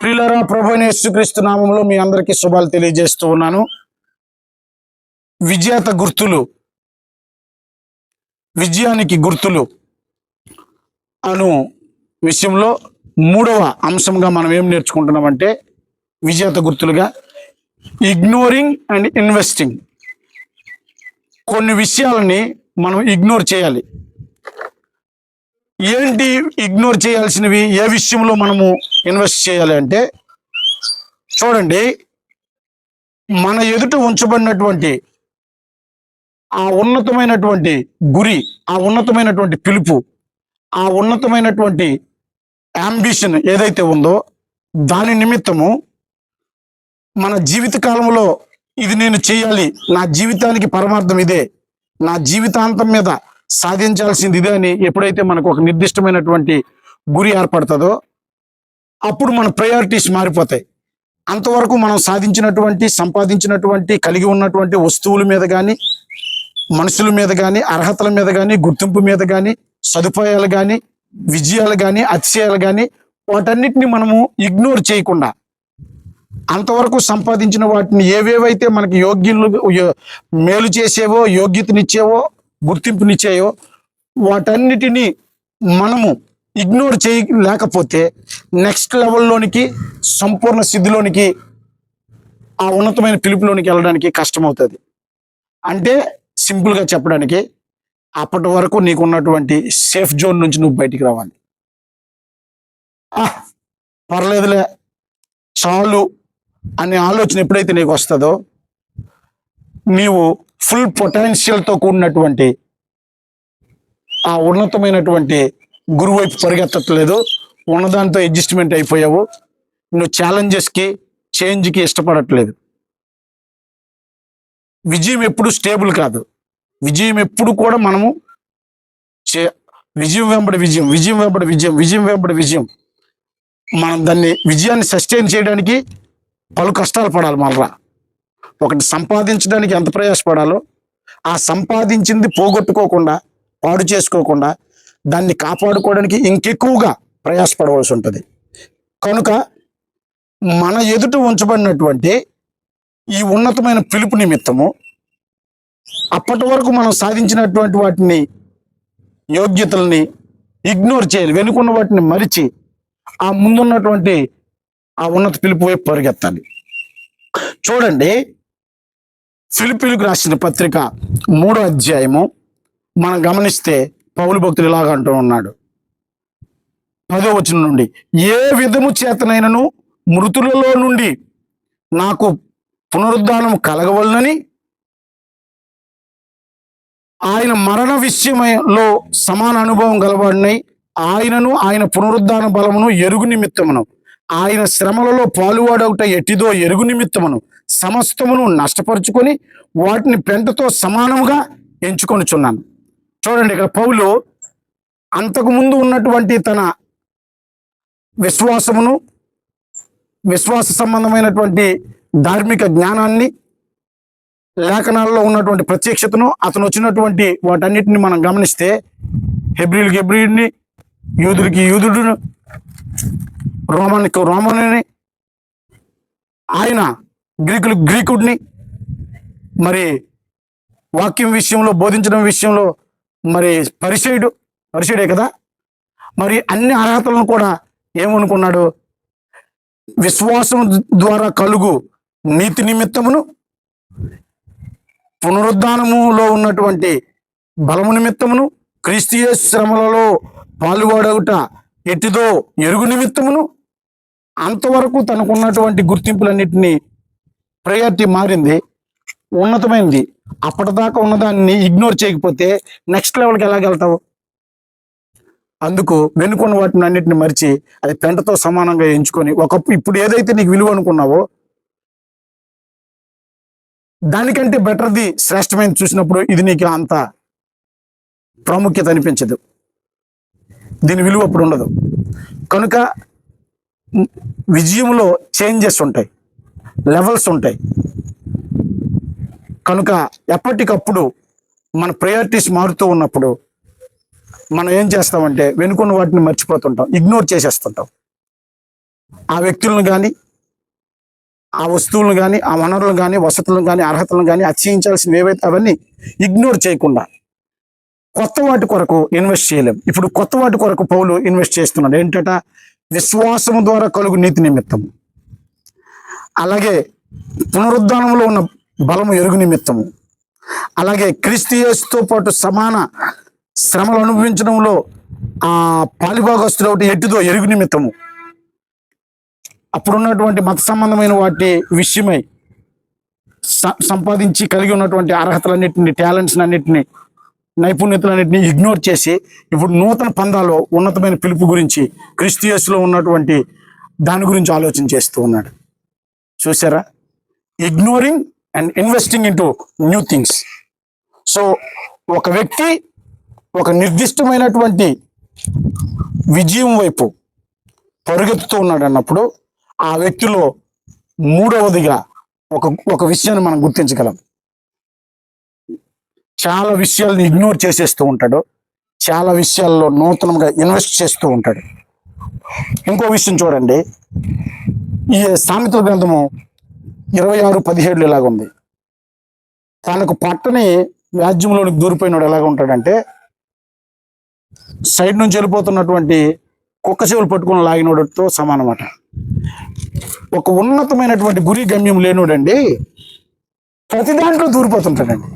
ప్రియులరా ప్రభు యేసుక్రీస్తు నామంలో మీ అందరికీ శుభాలు తెలియజేస్తూ ఉన్నాను. విజేత గుర్తులు విజయానికి గుర్తులు అను విషయంలో మూడవ అంశంగా మనం ఏం నేర్చుకుంటున్నామంటే విజేత గుర్తులుగా ఇగ్నోరింగ్ అండ్ ఇన్వెస్టింగ్. కొన్ని విషయాలని మనం ఇగ్నోర్ చేయాలి. ఏంటి ఇగ్నోర్ చేయాల్సినవి? ఏ విషయంలో మనము ఇన్వెస్ట్ చేయాలి అంటే చూడండి మన ఎదుట ఉంచబడినటువంటి ఆ ఉన్నతమైనటువంటి గురి ఆ ఉన్నతమైనటువంటి పిలుపు ఆ ఉన్నతమైనటువంటి అంబిషన్ ఏదైతే ఉందో దాని నిమిత్తము మన జీవిత కాలంలో ఇది నేను చేయాలి. నా జీవితానికి పరమార్థం ఇదే. నా జీవితాంతం మీద సాధించాల్సింది ఇదే అని ఎప్పుడైతే మనకు ఒక నిర్దిష్టమైనటువంటి గురి ఏర్పడుతుందో అప్పుడు మన ప్రయారిటీస్ మారిపోతాయి. అంతవరకు మనం సాధించినటువంటి సంపాదించినటువంటి కలిగి ఉన్నటువంటి వస్తువుల మీద కానీ మనుషుల మీద కానీ అర్హతల మీద కానీ గుర్తింపు మీద కానీ సదుపాయాలు కానీ విజయాలు కానీ అతిశయాలు కానీ వాటన్నిటిని మనము ఇగ్నోర్ చేయకుండా అంతవరకు సంపాదించిన వాటిని ఏవేవైతే మనకి యోగ్యులు మేలు చేసేవో యోగ్యతనిచ్చేవో గుర్తింపునిచ్చాయో వాటన్నిటినీ మనము ఇగ్నోర్ చేయ లేకపోతే నెక్స్ట్ లెవెల్లోనికి సంపూర్ణ స్థితిలోనికి ఆ ఉన్నతమైన పిలుపులోనికి వెళ్ళడానికి కష్టమవుతుంది. అంటే సింపుల్గా చెప్పడానికి అప్పటి వరకు నీకు ఉన్నటువంటి సేఫ్ జోన్ నుంచి నువ్వు బయటికి రావాలి. పర్లేదులే. చాలు అనే ఆలోచన ఎప్పుడైతే నీకు వస్తుందో నీవు ఫుల్ పొటెన్షియల్తో కూడినటువంటి ఆ ఉన్నతమైనటువంటి గురువు వైపు పరిగెత్తట్లేదు. ఉన్నదాంతో అడ్జస్ట్మెంట్ అయిపోయావు. నువ్వు ఛాలెంజెస్కి చేంజ్కి ఇష్టపడట్లేదు. విజయం ఎప్పుడు స్టేబుల్ కాదు. విజయం ఎప్పుడు కూడా మనము చే- విజయం వెంబడి విజయం విజయం వెంబడి విజయం విజయం వెంబడి విజయం. మనం దాన్ని విజయాన్ని సస్టైన్ చేయడానికి పలు కష్టాలు పడాలి మళ్ళా. ఒకటి సంపాదించడానికి ఎంత ప్రయాసపడాలో ఆ సంపాదించింది పోగొట్టుకోకుండా పాడు చేసుకోకుండా దాన్ని కాపాడుకోవడానికి ఇంకెక్కువగా ప్రయాసపడవలసి ఉంటుంది. కనుక మన ఎదుట ఉంచబడినటువంటి ఈ ఉన్నతమైన పిలుపు నిమిత్తము అప్పటి వరకు మనం సాధించినటువంటి వాటిని యోగ్యతల్ని ఇగ్నోర్ చేయాలి వెనుకున్న వాటిని మరిచి ఆ ముందున్నటువంటి ఆ ఉన్నత పిలుపు వైపు పరిగెత్తాలి. చూడండి ఫిలిపిలకు రాసిన పత్రిక మూడో అధ్యాయము. మనం గమనిస్తే పౌలు భక్తులు ఇలాగ అంటూ ఉన్నాడు. పదో వచనం నుండి ఏ విధము చేతనైనను మృతులలో నుండి నాకు పునరుద్ధానం కలగవలనని ఆయన మరణ విషయంలో సమాన అనుభవం గలవాడినై ఆయనను ఆయన పునరుద్ధాన బలమును ఎరుగు నిమిత్తమును. ఆయన శ్రమలలో పాలువాడవుట ఎట్టిదో ఎరుగు నిమిత్తమును. సమస్తమును నష్టపరుచుకొని వాటిని పెంటతో సమానముగా ఎంచుకొనిచున్నాను. చూడండి ఇక్కడ పౌలు అంతకుముందు ఉన్నటువంటి తన విశ్వాసమును విశ్వాస సంబంధమైనటువంటి ధార్మిక జ్ఞానాన్ని లేఖనాల్లో ఉన్నటువంటి ప్రత్యక్షతను అతను వచ్చినటువంటి వాటన్నిటిని మనం గమనిస్తే హెబ్రిల్కి హెబ్రిడ్ని యూదుడికి యూదుడును రోమన్కి రోమనుని ఆయన గ్రీకులు గ్రీకుడిని. మరి వాక్యం విషయంలో బోధించడం విషయంలో మరి పరిచయుడు పరిచయుడే కదా? మరి అన్ని అర్హతలను కూడా ఏమనుకున్నాడు? విశ్వాసం ద్వారా కలుగు నీతి నిమిత్తమును పునరుద్ధానములో ఉన్నటువంటి బలము నిమిత్తమును క్రీస్తీయ శ్రమలలో పాల్గొడవుట ఎట్టిదో ఎరుగు నిమిత్తమును అంతవరకు తనకున్నటువంటి గుర్తింపులన్నింటినీ ప్రయారిటీ మారింది ఉన్నతమైంది. అప్పటిదాకా ఉన్నదాన్ని ఇగ్నోర్ చేయకపోతే నెక్స్ట్ లెవెల్కి ఎలాగెళ్తావు అందుకు వెనుకున్న వాటిని అన్నిటిని మరిచి అది పెంటతో సమానంగా ఎంచుకొని ఒకప్పుడు ఇప్పుడు ఏదైతే నీకు విలువ అనుకున్నావో దానికంటే బెటర్ది శ్రేష్టమైన చూసినప్పుడు ఇది నీకు అంత ప్రాముఖ్యత అనిపించదు. దీని విలువ అప్పుడు ఉండదు. కనుక విజయంలో చేంజెస్ ఉంటాయి. లెవెల్స్ ఉంటాయి. కనుక ఎప్పటికప్పుడు మన ప్రయారిటీస్ మారుతూ ఉన్నప్పుడు మనం ఏం చేస్తామంటే వెనుకున్న వాటిని మర్చిపోతుంటాం ఇగ్నోర్ చేసేస్తుంటాం. ఆ వ్యక్తులను కానీ ఆ వస్తువులను కానీ ఆ వనరులను కానీ వసతులను కానీ అర్హతలను కానీ అత్యయించాల్సినవి ఏవైతే అవన్నీ ఇగ్నోర్ చేయకుండా కొత్త వాటి కొరకు ఇన్వెస్ట్ చేయలేం. ఇప్పుడు కొత్త వాటి కొరకు పౌలు ఇన్వెస్ట్ చేస్తున్నాడు. ఏంటట? విశ్వాసము ద్వారా కలుగు నీతి నిమిత్తం. అలాగే పునరుద్ధానంలో ఉన్న బలము ఎరుగు నిమిత్తము. అలాగే క్రిస్టియస్తో పాటు సమాన శ్రమలు అనుభవించడంలో ఆ పాలిభాగస్తులు ఒకటి ఎట్టుదో ఎరుగు నిమిత్తము. అప్పుడున్నటువంటి మత సంబంధమైన వాటి విషయమై సంపాదించి కలిగి ఉన్నటువంటి అర్హతలన్నింటినీ టాలెంట్స్ అన్నింటినీ నైపుణ్యతలన్నింటినీ ఇగ్నోర్ చేసి ఇప్పుడు నూతన పందాలో ఉన్నతమైన పిలుపు గురించి క్రిస్టియస్లో ఉన్నటువంటి దాని గురించి ఆలోచన చేస్తూ ఉన్నాడు. చూసారా? Ignoring and investing in new things so ఒక వ్యక్తి ఒక నిర్దిష్టమైనటువంటి విజయం వైపు పరుగెత్తుతూ ఉన్నాడు అన్నప్పుడు ఆ వ్యక్తిలో మూడవదిగా ఒక ఒక విషయాన్ని మనం గుర్తించగలం. చాలా విషయాలను ఇగ్నోర్ చేసేస్తూ ఉంటాడు. చాలా విషయాల్లో నూతనంగా ఇన్వెస్ట్ చేస్తూ ఉంటాడు. ఇంకో విషయం చూడండి. ఈ సామెతల గ్రంథము ఇరవై ఆరు పదిహేడులు ఇలాగ ఉంది? తనకు పట్టని వ్యాజ్యంలోనికి దూరిపోయినాడు ఎలాగ ఉంటాడంటే సైడ్ నుంచి వెళ్ళిపోతున్నటువంటి కుక్క చెవులు పట్టుకుని లాగినోడితో సమానమాట. ఒక ఉన్నతమైనటువంటి గురి గమ్యం లేనోడండి ప్రతి దాంట్లో దూరిపోతుంటాడండి.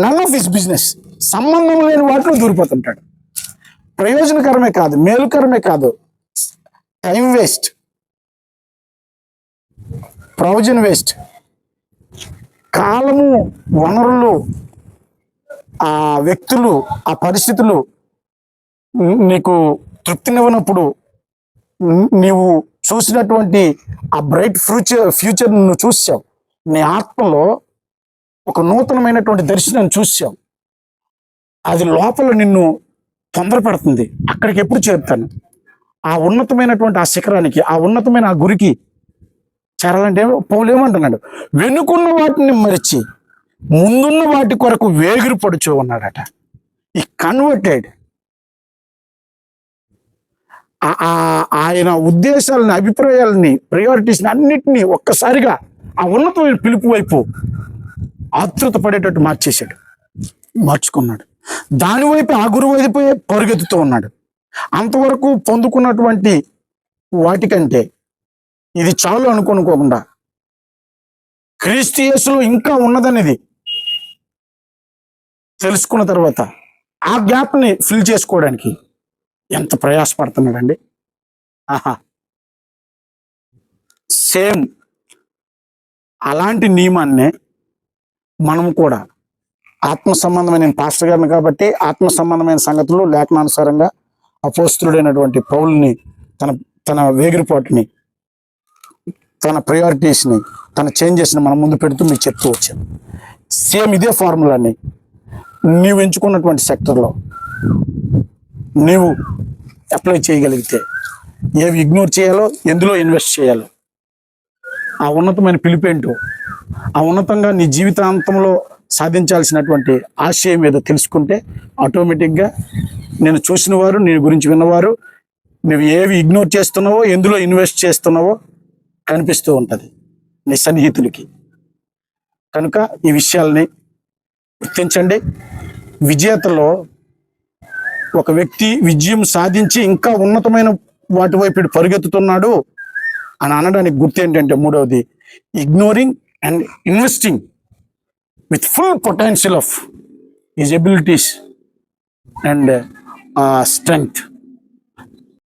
నన్ ఆఫ్ హిస్ బిజినెస్ సంబంధం లేని వాటిలో దూరిపోతుంటాడు. ప్రయోజనకరమే కాదు మేలుకరమే కాదు. Time waste provision waste. కాలము వనరులు ఆ వ్యక్తులు ఆ పరిస్థితులు నీకు తృప్తినివ్వనప్పుడు నీవు చూసినటువంటి ఆ బ్రైట్ ఫ్యూచర్ ఫ్యూచర్ నువ్వు చూసావు నీ ఆత్మలో ఒక నూతనమైనటువంటి దర్శనాన్ని చూసావు అది లోపల నిన్ను తొందరపడుతుంది. అక్కడికి ఎప్పుడు చేరుతాను? ఆ ఉన్నతమైనటువంటి ఆ శిఖరానికి ఆ ఉన్నతమైన ఆ గురికి చేరాలంటే పౌలు ఏమంటున్నాడు? వెనుకున్న వాటిని మరిచి ముందున్న వాటి కొరకు వేగిరి పడుచు ఉన్నాడట ఈ కన్వర్టెడ్ ఆయన ఉద్దేశాలని అభిప్రాయాలని ప్రయారిటీస్ని అన్నిటినీ ఒక్కసారిగా ఆ ఉన్నతమైన పిలుపు వైపు ఆతృత పడేటట్టు మార్చేశాడు. మార్చుకున్నాడు. దాని వైపు ఆ గురువు వైపు పరుగెత్తుతూ ఉన్నాడు. అంతవరకు పొందుకున్నటువంటి వాటికంటే ఇది చాలు అనుకోనుకోకుండా క్రీస్తు యేసులో ఇంకా ఉన్నదనేది తెలుసుకున్న తర్వాత ఆ గ్యాప్ని ఫిల్ చేసుకోవడానికి ఎంత ప్రయాసపడుతున్నాడండి? ఆహా. సేమ్ అలాంటి నియమాన్నే మనం కూడా ఆత్మ సంబంధమైన పాస్టర్ గారిని కాబట్టి ఆత్మ సంబంధమైన సంగతులు లేఖనానుసారంగా అపోస్తుడైనటువంటి పౌల్ని తన తన వేగిరిపాటుని తన ప్రయారిటీస్ని తన చేంజెస్ని మన ముందు పెడుతూ మీకు చెప్తూ వచ్చాను. సేమ్ ఇదే ఫార్ములాని నీవు ఎంచుకున్నటువంటి సెక్టర్లో నీవు అప్లై చేయగలిగితే ఏవి ఇగ్నోర్ చేయాలో ఎందులో ఇన్వెస్ట్ చేయాలో ఆ ఉన్నతమైన పిలిపేంటో ఆ ఉన్నతంగా నీ జీవితాంతంలో సాధించాల్సినటువంటి ఆశయం ఏదో తెలుసుకుంటే ఆటోమేటిక్గా నేను చూసిన వారు నీ గురించి విన్నవారు నువ్వు ఏవి ఇగ్నోర్ చేస్తున్నావో ఎందులో ఇన్వెస్ట్ చేస్తున్నావో కనిపిస్తూ ఉంటుంది నీ సన్నిహితులకి. కనుక ఈ విషయాల్ని గుర్తించండి. విజేతలో ఒక వ్యక్తి విజయం సాధించి ఇంకా ఉన్నతమైన వాటి వైపు ఇటు పరుగెత్తుతున్నాడు అని అనడానికి గుర్తు ఏంటంటే మూడవది ignoring and investing with full potential of his abilities and strength